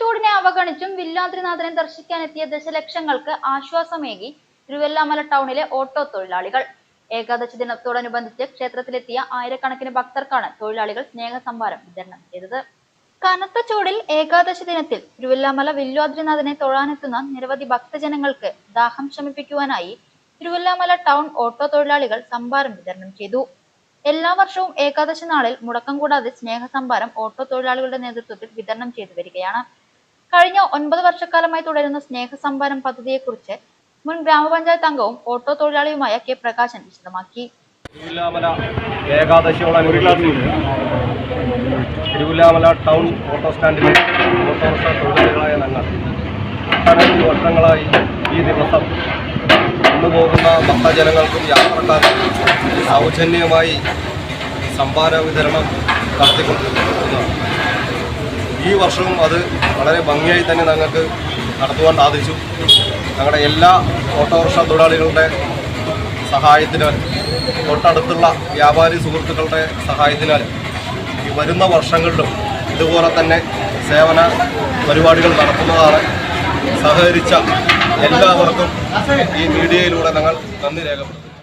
ചൂടിനെ അവഗണിച്ചും വില്ലാദ്രിനാഥനെ ദർശിക്കാനെത്തിയ ദശലക്ഷങ്ങൾക്ക് ആശ്വാസമേകി തിരുവല്ലാമല ടൗണിലെ ഓട്ടോ തൊഴിലാളികൾ. ഏകാദശി ദിനത്തോടനുബന്ധിച്ച് ക്ഷേത്രത്തിലെത്തിയ ആയിരക്കണക്കിന് ഭക്തർക്കാണ് തൊഴിലാളികൾ സ്നേഹസംഭാരം വിതരണം ചെയ്തത്. കനത്ത ചൂടിൽ ഏകാദശി ദിനത്തിൽ തിരുവല്ലാമല വില്വാദ്രിനാഥനെ തൊഴാനെത്തുന്ന നിരവധി ഭക്തജനങ്ങൾക്ക് ദാഹം ശമിപ്പിക്കുവാനായി തിരുവല്ലാമല ടൗൺ ഓട്ടോ തൊഴിലാളികൾ സംഭാരം വിതരണം ചെയ്തു. എല്ലാ വർഷവും ഏകാദശി നാളിൽ മുടക്കം കൂടാതെ സ്നേഹസംഭാരം ഓട്ടോ തൊഴിലാളികളുടെ നേതൃത്വത്തിൽ വിതരണം ചെയ്തു വരികയാണ്. കഴിഞ്ഞ ഒൻപത് വർഷക്കാലമായി തുടരുന്ന സ്നേഹസംഭാരം പദ്ധതിയെക്കുറിച്ച് മുൻ ഗ്രാമപഞ്ചായത്ത് അംഗവും ഓട്ടോ തൊഴിലാളിയുമായ കെ പ്രകാശൻ വിശദമാക്കി. തിരുവില്ലാമല ടൗൺ ഓട്ടോ സ്റ്റാൻഡിലെ ഓട്ടോറിക്ഷ തൊഴിലാളികളായ ഞങ്ങൾ പതിനഞ്ച് വർഷങ്ങളായി ഈ ദിവസം കൊണ്ടുപോകുന്ന ഭക്തജനങ്ങൾക്കും യാത്രക്കാർക്കും സൗജന്യമായി സംഭാര വിതരണം നടത്തിക്കൊണ്ടിരിക്കുന്നതാണ് ഈ വർഷവും അത് വളരെ ഭംഗിയായി തന്നെ ഞങ്ങൾക്ക് നടത്തുവാൻ സാധിച്ചു. ഞങ്ങളുടെ എല്ലാ ഓട്ടോറിക്ഷ തൊഴിലാളികളുടെ സഹായത്തിനാൽ തൊട്ടടുത്തുള്ള വ്യാപാരി സുഹൃത്തുക്കളുടെ സഹായത്തിനാൽ ഈ വരുന്ന വർഷങ്ങളിലും ഇതുപോലെ തന്നെ സേവന പരിപാടികൾ നടത്തുന്നതാണ് സഹകരിച്ച എല്ലാവർക്കും ഈ മീഡിയയിലൂടെ ഞങ്ങൾ നന്ദി രേഖപ്പെടുത്തുന്നു.